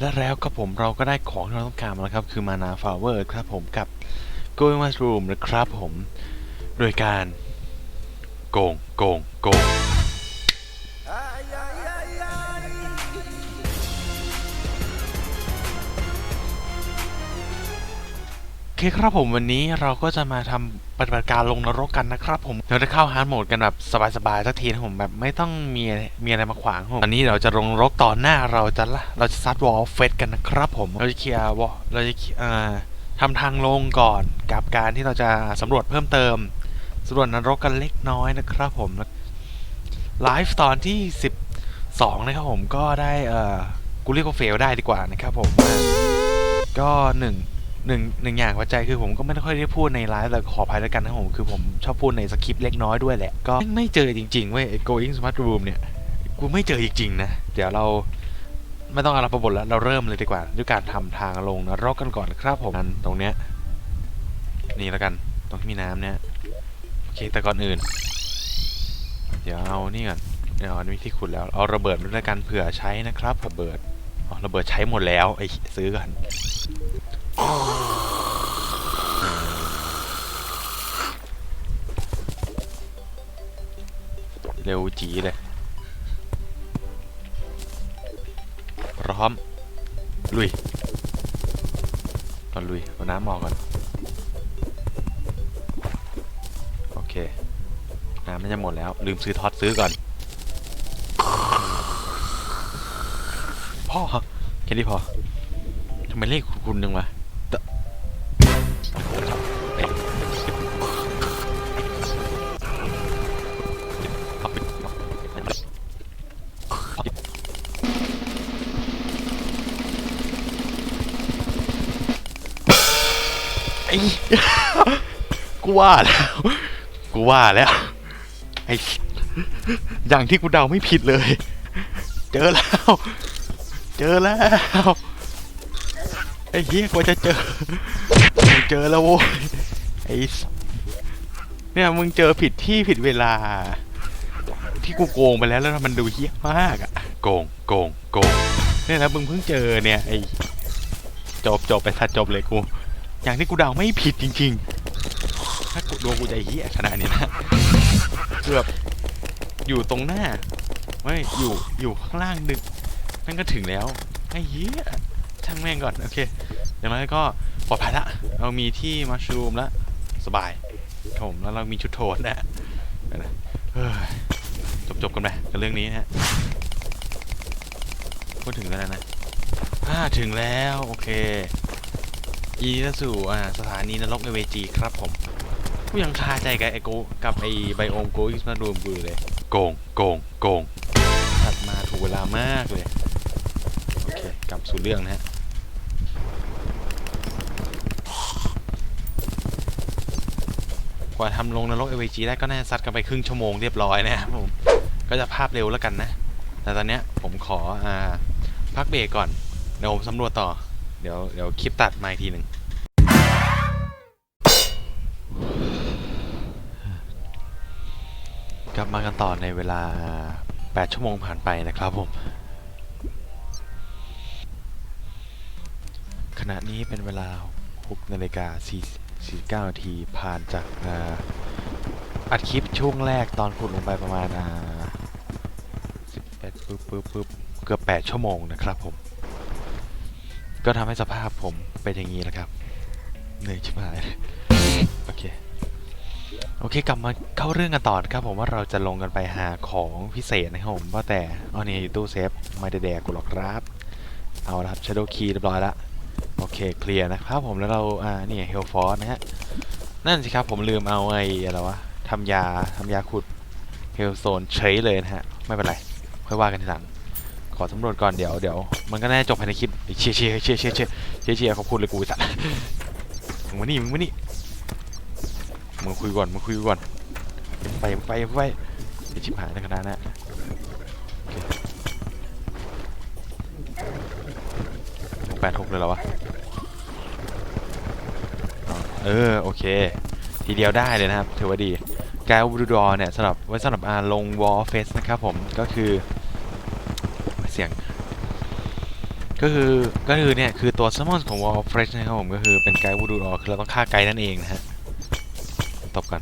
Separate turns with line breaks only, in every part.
และแล้วก็ผมเราก็ได้ของที่เราต้องการมาแล้วครับ คือมานาฟลาเวอร์ครับผมกับ going mushroom นะครับผม โดยการโกงโกงโกง อเคครับผมวันนี้เราก็จะมาทำปฏิบัติการลงนรกกันนะครับผมเราจะเข้าฮาร์ดโหมดกันแบบสบายๆสักทีนะผมแบบไม่ต้องมีมีอะไรมาขวางผมตอนนี้เราจะลงนรกต่อหน้าเราจะละเราจะซัดวอลเฟสกันนะครับผมเราจะเคลียร์วอลเราจะเอ่าทำทางลงก่อนกับการที่เราจะสำรวจเพิ่มเติมสำรวจนรกกันเล็กน้อยนะครับผมไลฟ์ตอนที่ 12 นะครับผมก็ได้เอ่อกูเรียกว่าเฟลได้ดีกว่านะครับผมก็หนึ่ง หนึ่งหนึ่งอย่างหัวใจคือผมก็ไม่ค่อยได้พูดในไลฟ์แต่ขออภัยแล้วกันนะผมคือผมชอบพูดในสคริปต์เล็กน้อยด้วยแหละ ก็ไม่เจอจริงๆเว้ย going smart room เนี่ย กูไม่เจอจริงๆนะ เดี๋ยวเราไม่ต้องเอาเราประบทแล้วเราเริ่มเลยดีกว่าด้วยการทำทางลงนรกกันก่อนครับผมอันตรงเนี้ยนี่แล้วกันตรงที่มีน้ำเนี่ยโอเคแต่ก่อนอื่น เดี๋ยวเอานี่ก่อนเดี๋ยวอันนี้ที่ขุดแล้วเอาระเบิดด้วยกันเผื่อใช้นะครับระเบิดอ๋อระเบิดใช้หมดแล้วไอ้ซื้อก่อน เร็วจีเลย พร้อม ลุยก่อนลุย เอาน้ำออกก่อน โอเค น้ำมันจะหมดแล้ว ลืมซื้อท็อตซื้อก่อน พ่อ แค่นี้พอ ทำไมเลขคุณจังวะ ว่าแล้ว กูว่าแล้วไอ้อย่างที่กูเดาไม่ผิดเลย เจอแล้ว เจอแล้วไอ้เหี้ยกว่าจะเจอเจอแล้วโว้ยไอ้เนี่ยมึงเจอผิดที่ผิดเวลา ที่กูโกงไปแล้วแล้วมันดูเหี้ยมากอะโกงโกงโกงเนี่ยนะมึงเพิ่งเจอเนี่ยไอ้จบจบไปทัดจบเลยกู อย่างที่กูเดาไม่ผิดจริง ๆ ถ้กูดวงกูจเหี้ยขนาดนี้นะเกือบอยู่ตรงหน้าไม่อยู่อยู่ข้างล่างนึกนั่นก็ถึงแล้วไอ้เหี้ยช่างแม่งก่อนโอเคอย่างน้อยก็ปลอดภัยละเรามีที่มัชรูมแล้วสบายครับผมแล้วเรามีชุดโทนนะเดี๋ยวนะจบจบกันไปกับเรื่องนี้นะฮะพูดถึงแล้วนะอ่าถึงแล้ว โอเคยีนสู่สถานีนรกเอเวจีครับผม กูยังคาใจกับไอโกกับไอไบโอมโกอิสมารวมกูเลย โกง โกง โกงถัดมาถูกเวลามากเลย โอเค กลับสู่เรื่องนะฮะ กว่าทำลงนรก AVG ได้ก็น่าจะซัดกันไปครึ่งชั่วโมงเรียบร้อยนะครับผม ก็จะภาพเร็วแล้วกันนะ แต่ตอนเนี้ยผมขออ่าพักเบรกก่อน เดี๋ยวผมสำรวจต่อ เดี๋ยวเดี๋ยวคลิปตัดมาอีกทีหนึ่ง กลับมากันต่อในเวลา 8 ชั่วโมงผ่านไปนะครับผม ขณะนี้เป็นเวลา6นาฬิกา49นาทีผ่านจากอัดคลิปช่วงแรกตอนขุดลงไปประมาณ11ปึ๊บปึ๊บปึ๊บเกือบ 8 ชั่วโมงนะครับผม ก็ทำให้สภาพผมเป็นอย่างนี้แหละครับเหนื่อยชิบหายเลยโอเค โอเคกลับมาเข้าเรื่องกันต่อครับผมว่าเราจะลงกันไปหาของพิเศษนะครับผมว่าแต่เอาเนี่ยอยู่ตู้เซฟไม่ได้แดกกูหรอกครับ เอาละครับ Shadow Key เรียบร้อยละโอเคเคลียร์นะครับผมแล้วเราอ่านี่เฮลฟอร์นะฮะนั่นสิครับผมลืมเอาไอ้อะไรวะทำยาทำยาขุดเฮลโซนเฉยเลยนะฮะไม่เป็นไรค่อยว่ากันทีหลังขอสำรวจก่อนเดี๋ยวเดี๋ยวมันก็น่าจบภายในคลิปเชียร์เชียร์เชียร์เชียร์เชียร์เชียร์เขอบคุณเลยกูสัตว์มึงมานี่มึงมานี่ มึงคุยก่อนมึงคุยก่อนไปไปไปไอชิบหายในขนาดนั้นแปดหกเลยเหรอวะเออโอเค ทีเดียวได้เลยนะครับถือว่าดีกายบูดดอเนี่ยสำหรับไว้สำหรับอาลงวอลเฟสนะครับผมก็คือเสียงก็คือก็คือเนี่ยคือตัว summon ของ Wall of Fresh นะครับผมก็คือเป็นไกด์วูดูดอคือเราต้องฆ่าไกด์นั่นเองนะฮะ ตบกัน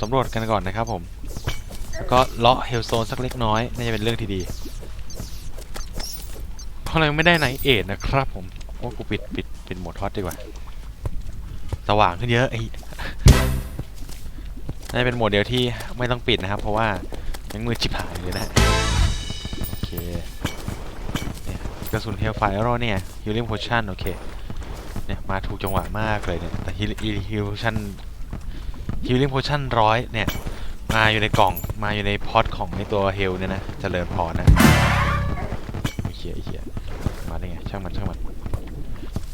สำรวจกันก่อนนะครับผม แล้วก็เลาะเฮลโซนสักเล็กน้อยน่าจะเป็นเรื่องที่ดีเพราะเราไม่ได้ไนเอทนะครับผมโอ้กูปิดปิดปิดโหมดฮอตดีกว่า สว่างขึ้นเยอะไอ้น่าจะเป็นโหมดเดียวที่ไม่ต้องปิดนะครับ เพราะว่ายังมือชิบหายเลยนะโอเคเนี่ยกระสุนเฮลไฟรอเนี่ยฮิลลิ่งโพชั่นโอเคเนี่ยมาถูกจังหวะมากเลยเนี่ยแต่ฮิลฮิลโพชั่น ฮิลลิ่งโพชั่นร้อยเนี่ย มาอยู่ในกล่องมาอยู่ในพอตของในตัวเฮลเนี่ยนะเจริญพรนะไอ้เหี้ยไอ้เหี้ยมาได้ไงช่างมันช่างมัน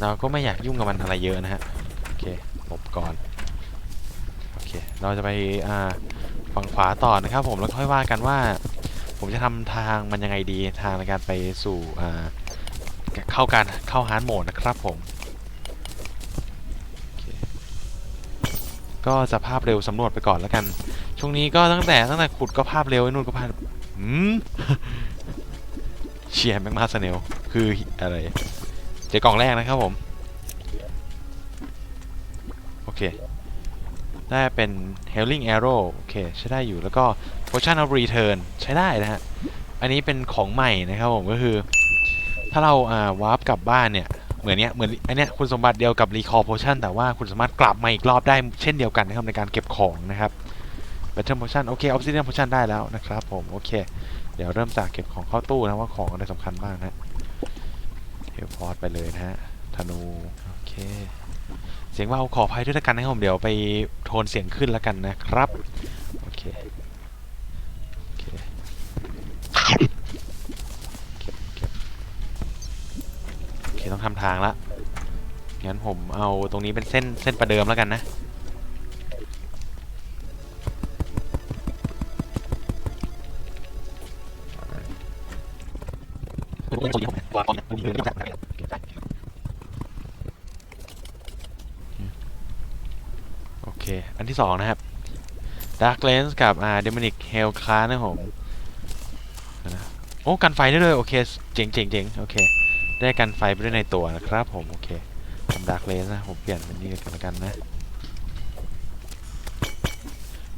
เราก็ไม่อยากยุ่งกับมันอะไรเยอะนะฮะโอเคหลบก่อนโอเคเราจะไปอ่าฝั่งขวาต่อนะครับ ผมแล้วค่อยว่ากันว่า ผมจะทำทางมันยังไงดีทางในการไปสู่อ่าเข้าการเข้าฮาร์ดโหมดนะครับผมโอเค ก็จะภาพเร็วสำรวจไปก่อนแล้วกัน ช่วงนี้ก็ตั้งแต่ตั้งแต่ขุดก็ภาพเร็วไอ้นู่นก็ภาพหืมเชียร์แมกมาสเนลคืออะไรเจอกล่องแรกนะครับผม โอเค ได้เป็น Hailing Arrow โอเค ใช้ได้อยู่แล้วก็ Potion of Return ใช้ได้นะฮะ อันนี้เป็นของใหม่นะครับผม ก็คือ ถ้าเราอ่าวาร์ปกลับบ้านเนี่ย เหมือนเนี้ยเหมือนอันเนี้ยคุณสมบัติเดียวกับ Recall Potion แต่ว่าคุณสามารถกลับมาอีกรอบได้เช่นเดียวกันนะครับในการเก็บของนะครับ Battle Potion โอเค Obsidian Potion ได้แล้วนะครับผมโอเคเดี๋ยวเริ่มจากเก็บของเข้าตู้นะว่าของอะไรสำคัญบ้างนะเฮลพอร์ตไปเลยนะฮะธนูโอเคเสียงเบาขออภัยด้วยล้วกันนะครับผมเดี๋ยวไปโทนเสียงขึ้นแล้วกันนะครับ โอเค โอเคเก็บเก็บโอเค ต้อง ทางละงั้นผมเอาตรงนี้เป็นเส้นเส้นประเดิมแล้วกันนะโอเค อันที่สองนะครับ Dark Lens กับอ่า Demonic Hell Class นะผม โอ้ กันไฟได้เลย โอเค เจ๋งเจ๋งเจ๋งโอเค ได้กันไฟไปด้วยในตัวนะครับผม โอเคทำ Dark Lens นะ ผมเปลี่ยนเป็นนี่กันแล้วกันนะ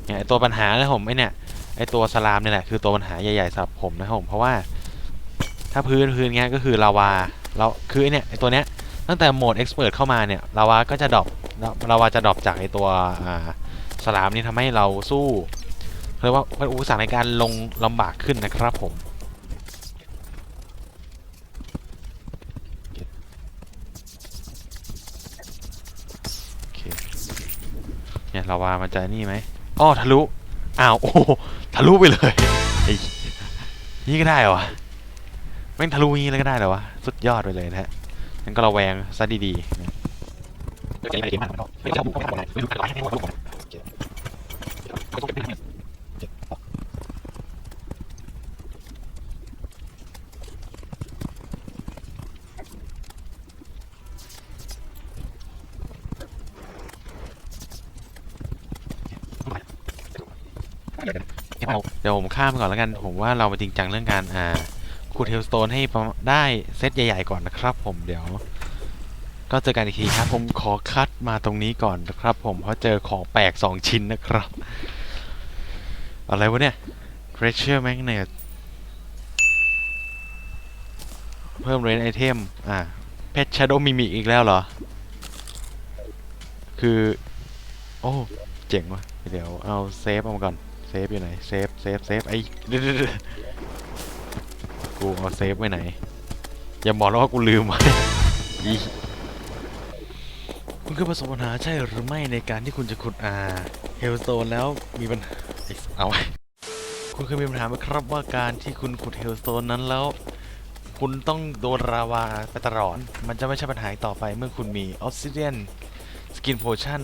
เนี่ยไอตัวปัญหานะผมไอเนี่ยไอตัวสลามเนี่ยแหละคือตัวปัญหาใหญ่ๆสำหรับผมนะครับผมเพราะว่า ถ้าพื้นพื้นเงี้ยก็คือลาวาเราคือไอเนี่ยไอตัวเนี้ยตั้งแต่โหมด Expert เพรสเข้ามาเนี่ยลาวาก็จะดรอปลาวาจะดรอปจากไอตัวอ่าสลามนี่ทำให้เราสู้เรียกว่าเป็นอุปสรรคในการลงลำบากขึ้นนะครับผม โอเค เนี่ยลาวามันจะนี่ไหมอ้อทะลุ อ้าวโอ้ทะลุไปเลยนี่ก็ได้เหรอแม่งทะลุงนี้เลยก็ได้เหรอวะ สุดยอดไปเลยนะฮะงั้นก็ระแวงซะดีๆนะ เดี๋ยวผมข้ามก่อนแล้วกัน ผมว่าเรามาจริงจังเรื่องการอ่าขุดเฮลสโตนให้ได้เซตใหญ่ ๆ ก่อนนะครับผมเดี๋ยว ก็เจอกันอีกทีครับ ผมขอคัดมาตรงนี้ก่อนนะครับ ผมเพราะเจอของแปลก 2 ชิ้นนะครับ อะไรวะเนี่ย Treasure Magnet เพิ่มเรนไอเทม อ่าเพชร Shadow Mimic อีกแล้วเหรอ คือ โอ้ เจ๋งว่ะ เดี๋ยวเอาเซฟเอามาก่อน เซฟอยู่ไหน เซฟ เซฟ เซฟ ไอ้เดี๋ยวๆๆกูเอาเซฟไว้ไหน อย่าบอกนะว่ากูลืมไว้อีคุณเคยประสบปัญหาใช่หรือไม่ในการที่คุณจะขุดอ่าเฮลโ t นแล้วมีปัญหาเอาไว้คุณเคยมีปัญหาไหมครับว่าการที่คุณขุดเฮลโ t นนั้นแล้ว คุณต้องโดนราวาไปตลอด มันจะไม่ใช่ปัญหาอีกต่อไปเมื่อคุณมีออ s ซิเดียนสกินโพชั่น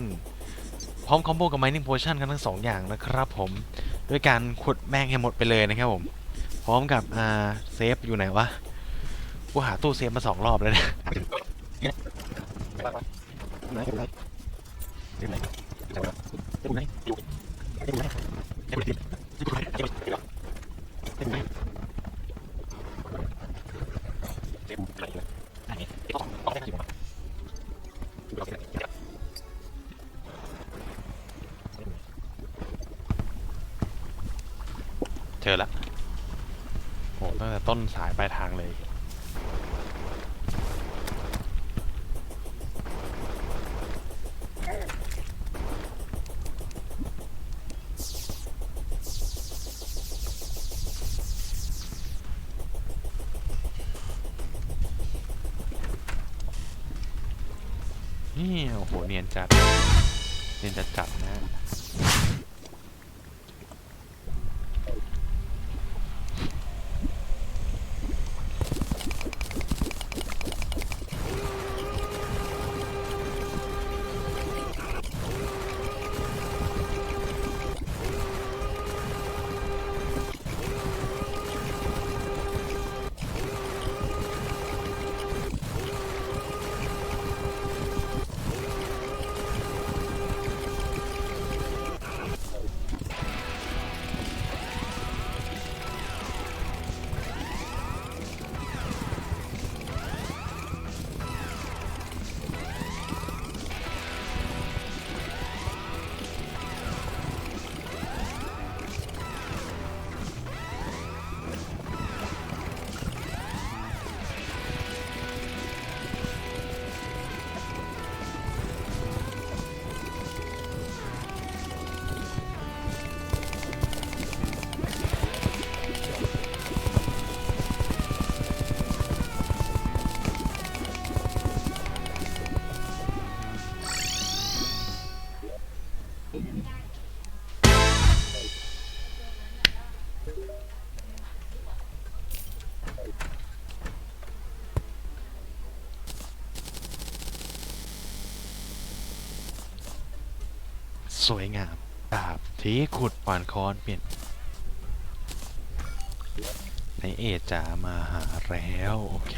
พร้อมคอมโบกับไม n ิ n งโพชั่นกันทั้งสองอย่างนะครับผม ด้วยการขุดแม่งให้หมดไปเลยนะครับผม พร้อมกับอ่าเซฟอยู่ไหนวะ กูหาตู้เซฟมาสองรอบแล้วเนี่ยโจอละโอ้ตั้งแต่ต้นสายปลายทางเลยนี่โอ้โห เนียนจัด เนียนจัดจัดนะ สวยงามดาบทีขุดขวานค้อนเปลี่ยนในเอจามาหาแล้ว โอเค